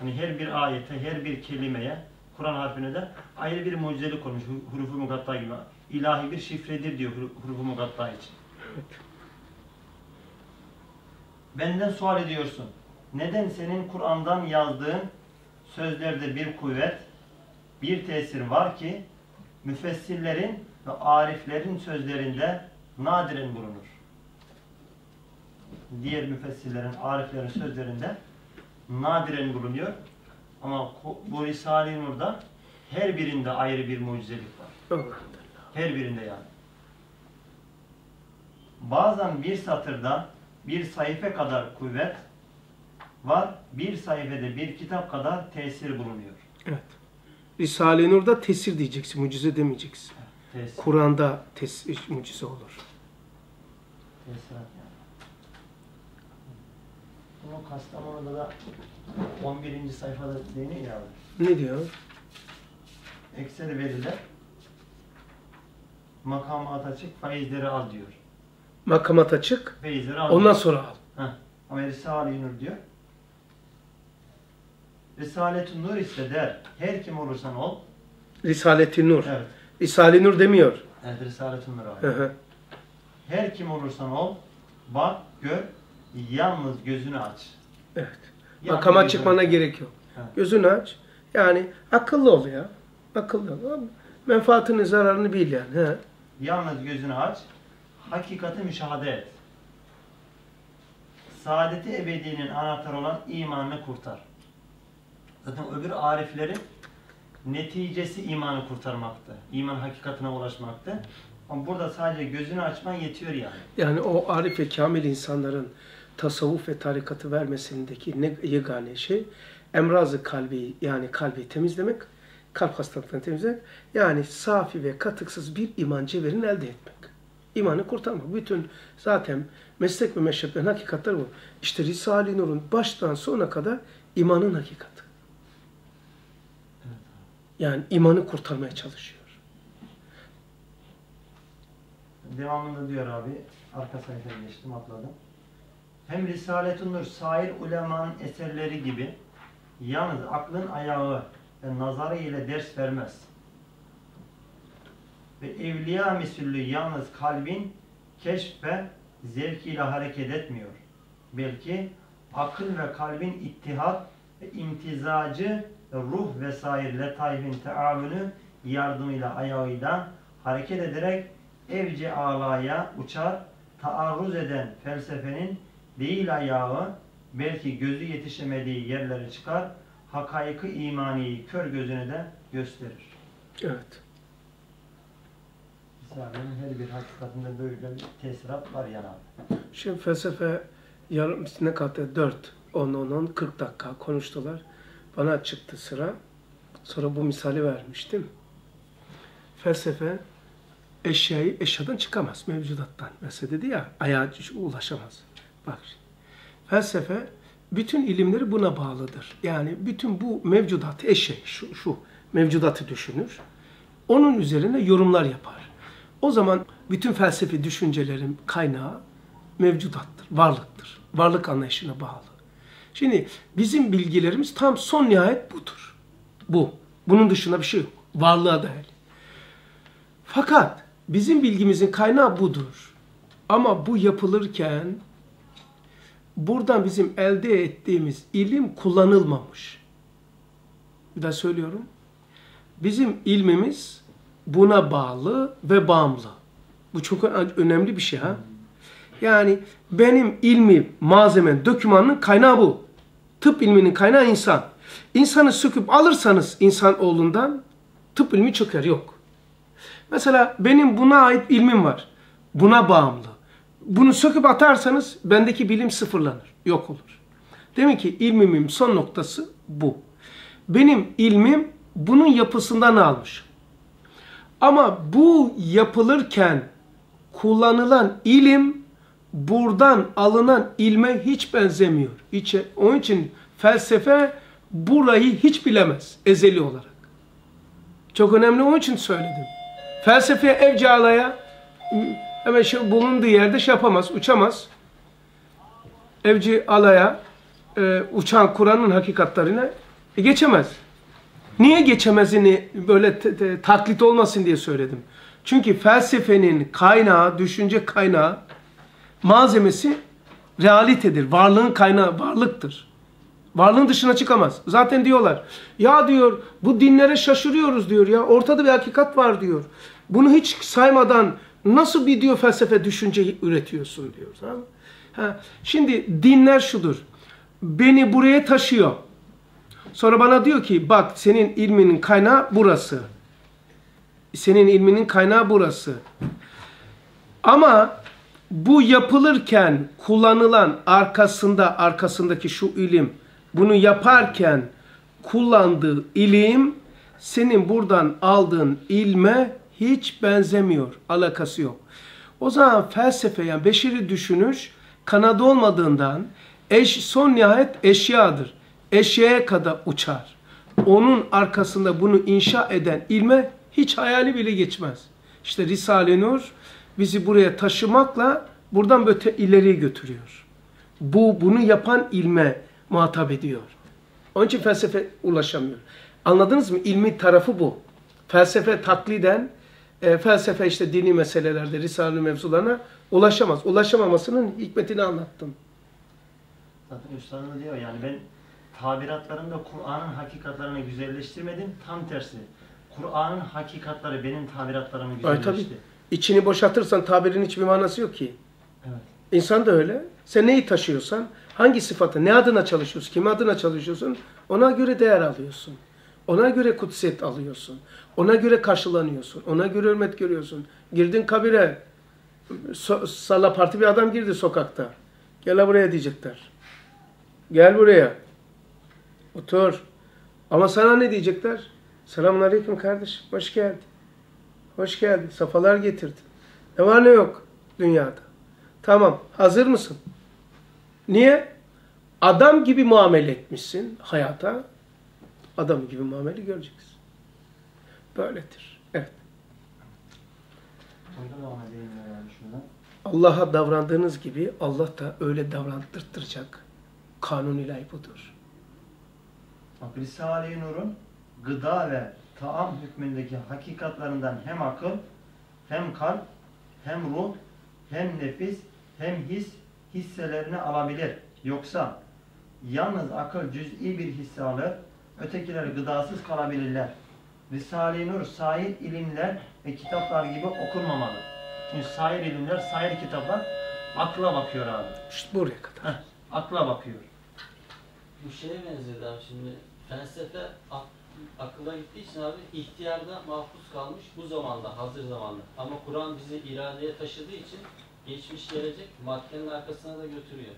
Hani her bir ayete, her bir kelimeye, Kur'an harfine de ayrı bir mucizelik olmuş. hu- Hurufu mukatta gibi. İlahi bir şifredir diyor huru- hurufu mukatta için. Benden sual ediyorsun. Neden senin Kur'an'dan yazdığın sözlerde bir kuvvet, bir tesir var ki müfessirlerin ve ariflerin sözlerinde nadiren bulunur. Diğer müfessirlerin, ariflerin sözlerinde nadiren bulunuyor. Ama bu Risale-i Nur'da her birinde ayrı bir mucizelik var. Her birinde yani. Bazen bir satırda bir sayfa kadar kuvvet var, bir sayfada bir kitap kadar tesir bulunuyor. Evet. Risale-i Nur'da tesir diyeceksin, mucize demeyeceksin. Tesir, Kur'an'da tesir, mucize olur. tesirat. Bunu Kastamonu'da da 11. sayfada deniyor ya. Ne diyor? Ekseri veriler makamat açık faizleri al diyor. Makamat açık, Faizleri al. ondan diyor. sonra al. Heh. Ama Risale-i Nur diyor. Risalet-i Nur ise der, her kim olursan ol. Risalet-i Nur. Evet. Risale-i Nur demiyor. Evet, Risalet-i Nur abi. Hı hı. Her kim olursan ol, bak, gör, yalnız gözünü aç. Evet. Yalnız Makama gözünü çıkmana gerek yok. Gözünü aç. Yani akıllı ol ya. Akıllı ol. Menfaatini, zararını bil yani. He. Yalnız gözünü aç, hakikati müşahede et. Saadeti ebedinin anahtarı olan imanını kurtar. Zaten öbür ariflerin neticesi imanı kurtarmaktı. İman hakikatine ulaşmaktı. Ama burada sadece gözünü açman yetiyor yani. Yani o arif ve kamil insanların tasavvuf ve tarikatı vermesindeki ne yegane şey emrazı kalbi yani kalbi temizlemek, kalp hastalıklarını temizlemek yani safi ve katıksız bir iman cevherini elde etmek. İmanı kurtarmak. Bütün zaten meslek ve meşreplerin hakikatleri bu. İşte Risale-i Nur'un baştan sona kadar imanın hakikati. Yani imanı kurtarmaya çalışıyor. Devamında diyor abi, arka sayfaya geçtim atladım. Hem Risalet-i Nur sair ulemanın eserleri gibi yalnız aklın ayağı ve nazarı ile ders vermez. Ve evliya misüllü yalnız kalbin keşf ve zevkiyle hareket etmiyor. Belki akıl ve kalbin ittihat ve imtizacı ve ruh vesaire letaifin teavünü yardımıyla ayağıyla hareket ederek evci alaya uçar, taarruz eden felsefenin değil ayağı, belki gözü yetişemediği yerlere çıkar, hakaiki imaniyi kör gözüne de gösterir. Evet. Risale'nin her bir hakikatinde böyle bir tesirat var yani abi. Şimdi felsefe yarım ne kadar 4, 10, 10, 10, 40 dakika konuştular. Bana çıktı sıra. Sonra bu misali vermiştim. Felsefe eşyayı eşyadan çıkamaz, mevcudattan. Mesela dedi ya, ayağa ulaşamaz. Bak. Felsefe bütün ilimleri buna bağlıdır. Yani bütün bu mevcudat, eşya, şu, şu mevcudatı düşünür. Onun üzerine yorumlar yapar. O zaman bütün felsefi düşüncelerin kaynağı mevcudattır, varlıktır. Varlık anlayışına bağlı. Şimdi bizim bilgilerimiz tam son nihayet budur. Bu. Bunun dışında bir şey yok. Varlığa dair. Fakat bizim bilgimizin kaynağı budur. Ama bu yapılırken buradan bizim elde ettiğimiz ilim kullanılmamış. Bir daha söylüyorum. Bizim ilmimiz buna bağlı ve bağımlı. Bu çok önemli bir şey ha. Yani benim ilmi, malzemen, dokümanın kaynağı bu. Tıp ilminin kaynağı insan. İnsanı söküp alırsanız insan oğlundan tıp ilmi çöker. Yok. Mesela benim buna ait ilmim var. Buna bağımlı. Bunu söküp atarsanız bendeki bilim sıfırlanır. Yok olur. Demek ki ilmimin son noktası bu. Benim ilmim bunun yapısından almış. Ama bu yapılırken kullanılan ilim buradan alınan ilme hiç benzemiyor. İçe, onun için felsefe burayı hiç bilemez ezeli olarak. Çok önemli onun için söyledim. Felsefeye evci hemen şey bulunduğu yerde şey yapamaz, uçamaz. Evci alaya e, uçan Kur'an'ın hakikatlerine E geçemez. Niye geçemezini böyle taklit olmasın diye söyledim. Çünkü felsefenin kaynağı, düşünce kaynağı, malzemesi realitedir. Varlığın kaynağı varlıktır. Varlığın dışına çıkamaz. Zaten diyorlar. Ya diyor bu dinlere şaşırıyoruz diyor ya. Ortada bir hakikat var diyor. Bunu hiç saymadan nasıl bir diyor felsefe düşünce üretiyorsun diyor. Tamam? Ha, şimdi dinler şudur. Beni buraya taşıyor. Sonra bana diyor ki bak senin ilminin kaynağı burası. Senin ilminin kaynağı burası. Ama bu yapılırken kullanılan arkasında arkasındaki şu ilim bunu yaparken kullandığı ilim senin buradan aldığın ilme hiç benzemiyor. Alakası yok. O zaman felsefe yani beşeri düşünüş kanadı olmadığından eş, son nihayet eşyadır. Eşyaya kadar uçar. Onun arkasında bunu inşa eden ilme hiç hayali bile geçmez. İşte Risale-i Nur bizi buraya taşımakla buradan öte ileriye götürüyor. Bu bunu yapan ilme muhatap ediyor. Onun için felsefe ulaşamıyor. Anladınız mı? İlmi tarafı bu. Felsefe takliden, e, felsefe işte dini meselelerde, Risale-i mevzularına ulaşamaz. Ulaşamamasının hikmetini anlattım. Zaten üstadın diyor yani ben tabiratlarımda Kur'an'ın hakikatlerini güzelleştirmedim. Tam tersi. Kur'an'ın hakikatleri benim tabiratlarımı Ay güzelleşti. tabii. İçini boşaltırsan tabirin hiçbir manası yok ki. Evet. İnsan da öyle. Sen neyi taşıyorsan, hangi sıfatı, ne adına çalışıyorsun, kim adına çalışıyorsun, ona göre değer alıyorsun. Ona göre kutsiyet alıyorsun. Ona göre karşılanıyorsun. Ona göre hürmet görüyorsun. Girdin kabire, so salla parti bir adam girdi sokakta. Gel buraya diyecekler. Gel buraya. Otur. Ama sana ne diyecekler? Selamun aleyküm kardeşim. Hoş geldin. Hoş geldin. Safalar getirdin. Ne var ne yok dünyada. Tamam. Hazır mısın? Niye? Adam gibi muamele etmişsin hayata. Adam gibi muamele göreceksin. Böyledir. Evet. Allah'a davrandığınız gibi Allah da öyle davrandırtacak. Kanun ilahi budur. Bak Risale-i Nur'un gıda ve taam hükmündeki hakikatlerinden hem akıl, hem kalp, hem ruh, hem nefis, hem his hisselerini alabilir. Yoksa yalnız akıl cüz'i bir hisse alır, ötekileri gıdasız kalabilirler. Risale-i Nur sair ilimler ve kitaplar gibi okunmamalı. Çünkü sair ilimler, sair kitaplar akla bakıyor abi. İşte buraya kadar. Heh, akla bakıyor. Bu şeye benzedi abi şimdi felsefe ak- akılla gittiği için abi ihtiyarda mahpus kalmış bu zamanda, hazır zamanda. Ama Kur'an bizi iradeye taşıdığı için geçmiş gelecek maddenin arkasına da götürüyor.